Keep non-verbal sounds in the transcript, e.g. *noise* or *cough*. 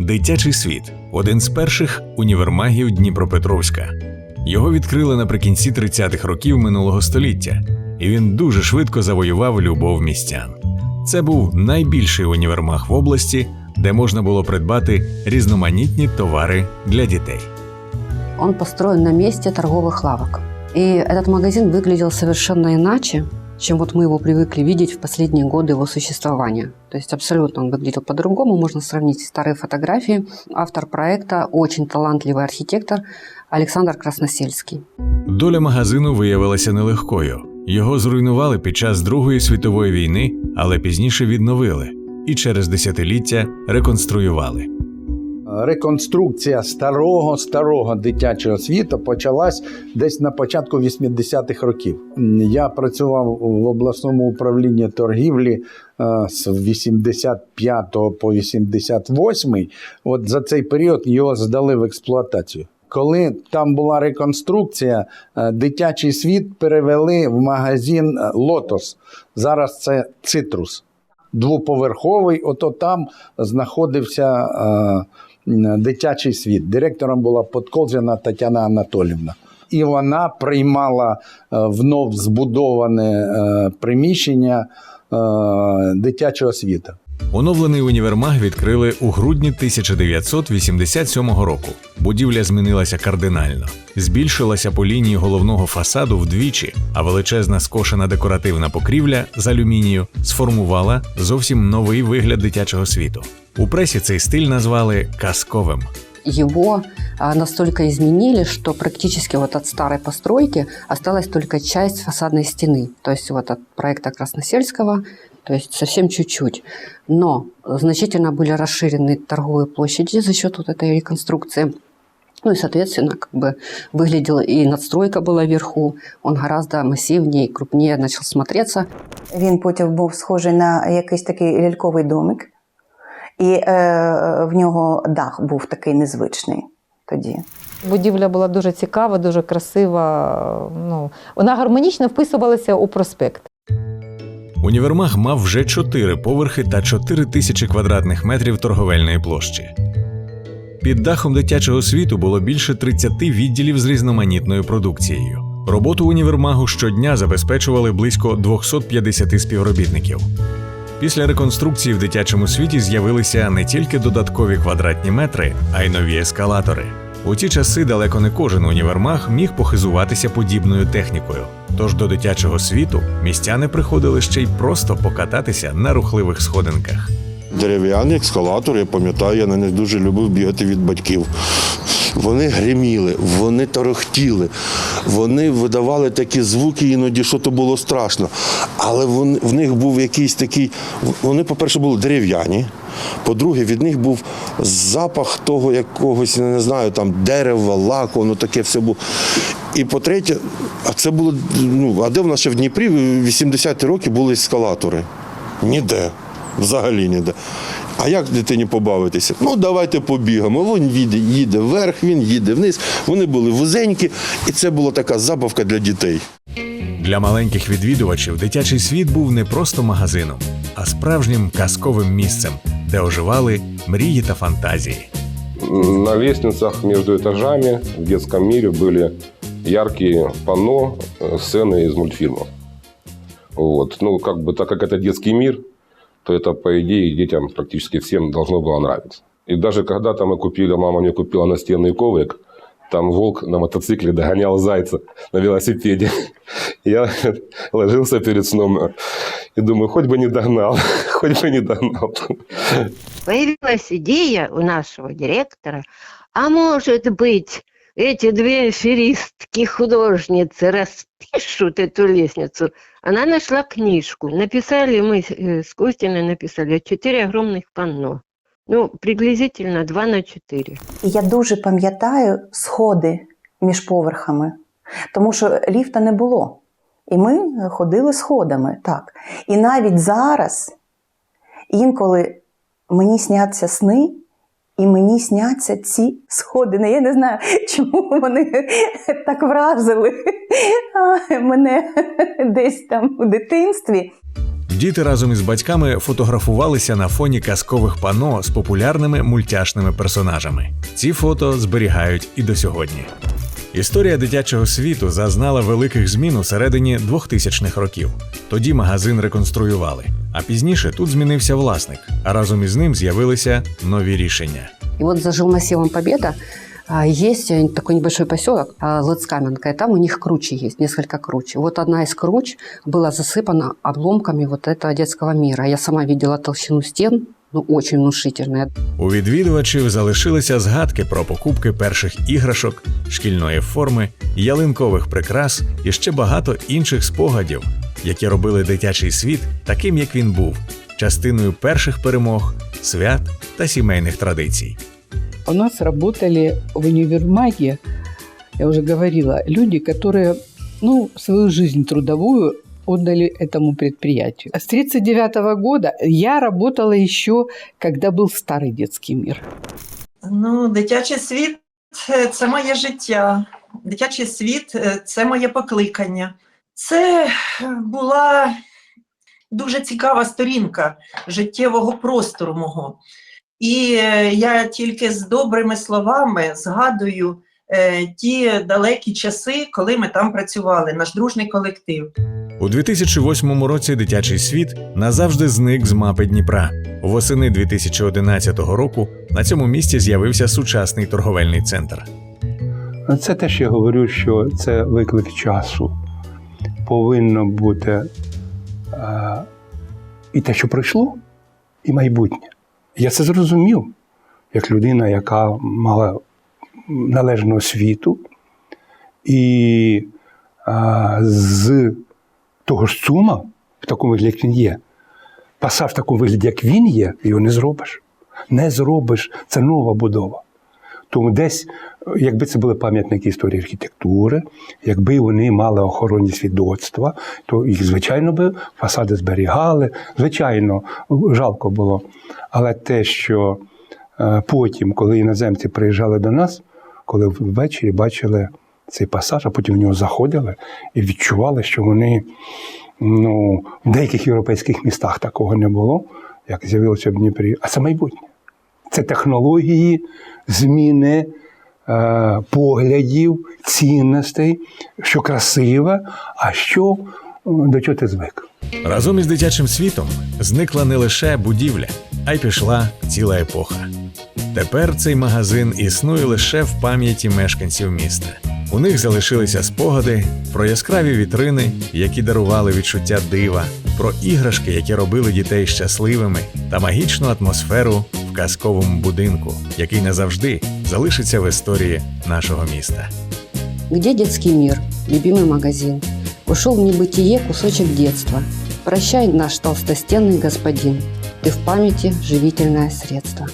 Дитячий світ один з перших універмагів Дніпропетровська. Його відкрили наприкінці 30-х років минулого століття, і він дуже швидко завоював любов містян. Це був найбільший універмаг в області, де можна було придбати різноманітні товари для дітей. Он построен на месте торговых лавок. И этот магазин выглядел совершенно иначе, чем вот мы его привыкли видеть в последние годы его существования. То есть абсолютно он выглядел по-другому. Можно сравнить старые фотографии. Автор проекта очень талантливый архитектор Александр Красносельский. Доля магазину виявилася нелегкою. Його зруйнували під час Другої світової війни, але пізніше відновили і через десятиліття реконструювали. Реконструкція старого старого дитячого світу почалась десь на початку 80-х років. Я працював в обласному управлінні торгівлі е, з 85 по 88. От за цей період його здали в експлуатацію. Коли там була реконструкція, е, дитячий світ перевели в магазин е, Лотос. Зараз це цитрус. Двоповерховий, ото там знаходився дитячий світ. Директором була Подколзіна Тетяна Анатолівна. І вона приймала е, вновь збудоване е, приміщення е, дитячого світу. Оновлений універмаг відкрили у грудні 1987 року. Будівля змінилася кардинально. Збільшилася по лінії головного фасаду вдвічі, а величезна скошена декоративна покрівля з алюмінію сформувала зовсім новий вигляд дитячого світу. У пресі цей стиль назвали казковим. Его а, настолько изменили, что практически вот от старой постройки осталась только часть фасадной стены. То есть вот от проекта Красносельского, то есть совсем чуть-чуть. Но значительно были расширены торговые площади за счет вот этой реконструкции. Ну и, соответственно, как бы выглядела и надстройка была вверху, он гораздо массивнее, крупнее начал смотреться. Він потім був схожий на якийсь такий ляльковий домик, і е, в нього дах був такий незвичний тоді. Будівля була дуже цікава, дуже красива. Ну, вона гармонічно вписувалася у проспект. Універмаг мав вже чотири поверхи та 4 тисячі квадратних метрів торговельної площі. Під дахом дитячого світу було більше 30 відділів з різноманітною продукцією. Роботу універмагу щодня забезпечували близько 250 співробітників. Після реконструкції в дитячому світі з'явилися не тільки додаткові квадратні метри, а й нові ескалатори. У ті часи далеко не кожен універмаг міг похизуватися подібною технікою. Тож до дитячого світу містяни приходили ще й просто покататися на рухливих сходинках. Дерев'яний ескалатор, я пам'ятаю, я на них дуже любив бігати від батьків. Вони гриміли, вони торохтіли, вони видавали такі звуки, іноді що то було страшно. Але вони, в них був якийсь такий. Вони, по-перше, були дерев'яні. По-друге, від них був запах того якогось, я не знаю, там дерева, лаку, воно таке все було. І по-третє, а це було. Ну, а де в нас ще в Дніпрі в 80-ті роки були ескалатори? Ніде. Взагалі ніде. А як дитині побавитися? Ну, давайте побігаємо. Він їде, їде вверх, він їде вниз. Вони були вузенькі, і це була така забавка для дітей. Для маленьких відвідувачів дитячий світ був не просто магазином, а справжнім казковим місцем, де оживали мрії та фантазії. На лестницах между этажами в детском мире были яркие панно, э, сцены из мультфильмов. Вот. Ну, как бы, так как это детский мир, То это, по идее, детям практически всем должно было нравиться. И даже когда-то мы купили, мама мне купила настенный коврик, там волк на мотоцикле догонял зайца на велосипеде. *laughs* Я *laughs* ложился перед сном и думаю, хоть бы не догнал, *laughs* хоть бы не догнал. Появилась идея у нашего директора, а может быть, эти две аферистки художницы распишут эту лестницу. Она нашла книжку. Написали мы э, с Костиной, написали четыре огромных панно. Ну, приблизительно 2 на 4. І я дуже пам'ятаю сходи між поверхами, тому що ліфта не було. І ми ходили сходами, так. І навіть зараз інколи мені сняться сни, і мені сняться ці сходи. Ну, Я не знаю, *laughs* чому вони *laughs* так вразили *laughs* мене десь там у дитинстві. Діти разом із батьками фотографувалися на фоні казкових пано з популярними мультяшними персонажами. Ці фото зберігають і до сьогодні. Історія дитячого світу зазнала великих змін у середині 2000-х років. Тоді магазин реконструювали, а пізніше тут змінився власник, а разом із ним з'явилися нові рішення. И вот за жилмассивом Победа а, есть э, такой небольшой поселок а, Лыцкаменка, и там у них кручи есть, несколько круч. Вот одна из круч была засыпана обломками вот этого детского мира. Я сама видела толщину стен, ну, очень внушительная. У відвідувачів залишилися згадки про покупки перших іграшок, шкільної форми, ялинкових прикрас і ще багато інших спогадів, які робили дитячий світ таким, як він був, частиною перших перемог, свят та сімейних традицій. У нас работали в универмаге, я уже говорила, люди, которые ну, свою жизнь трудовую отдали этому предприятию. С 1939 года я работала еще, когда был старый детский мир. Ну, дитячий світ е, це моє життя. Дитячий світ е, це моє покликання. Це е, була дуже цікава сторінка життєвого простору мого. І е, я тільки з добрими словами згадую е, ті далекі часи, коли ми там працювали, наш дружний колектив. У 2008 році дитячий світ назавжди зник з мапи Дніпра. Восени 2011 року на цьому місці з'явився сучасний торговельний центр. Це теж я говорю, що це виклик часу. Повинно бути е, і те, що пройшло, і майбутнє. Я це зрозумів, як людина, яка мала належну освіту, і е, з того ж цума, в такому вигляді, як він є, пасаж в такому вигляді, як він є, його не зробиш. Не зробиш. Це нова будова. Тому десь, якби це були пам'ятники історії архітектури, якби вони мали охоронні свідоцтва, то їх, звичайно, би фасади зберігали. Звичайно, жалко було. Але те, що е, потім, коли іноземці приїжджали до нас, коли ввечері бачили цей пасаж, а потім в нього заходили і відчували, що вони ну, в деяких європейських містах такого не було, як з'явилося в Дніпрі. А це майбутнє. Це технології, зміни е, поглядів, цінностей, що красиве, а що до чого ти звик. Разом із дитячим світом зникла не лише будівля, а й пішла ціла епоха. Тепер цей магазин існує лише в пам'яті мешканців міста. У них залишилися спогади про яскраві вітрини, які дарували відчуття дива, про іграшки, які робили дітей щасливими, та магічну атмосферу в казковому будинку, який назавжди залишиться в історії нашого міста. Где детский мир? Любимый магазин. Ушел в небытие кусочек детства. Прощай, наш толстостенный господин. Ты в памяти живительное средство.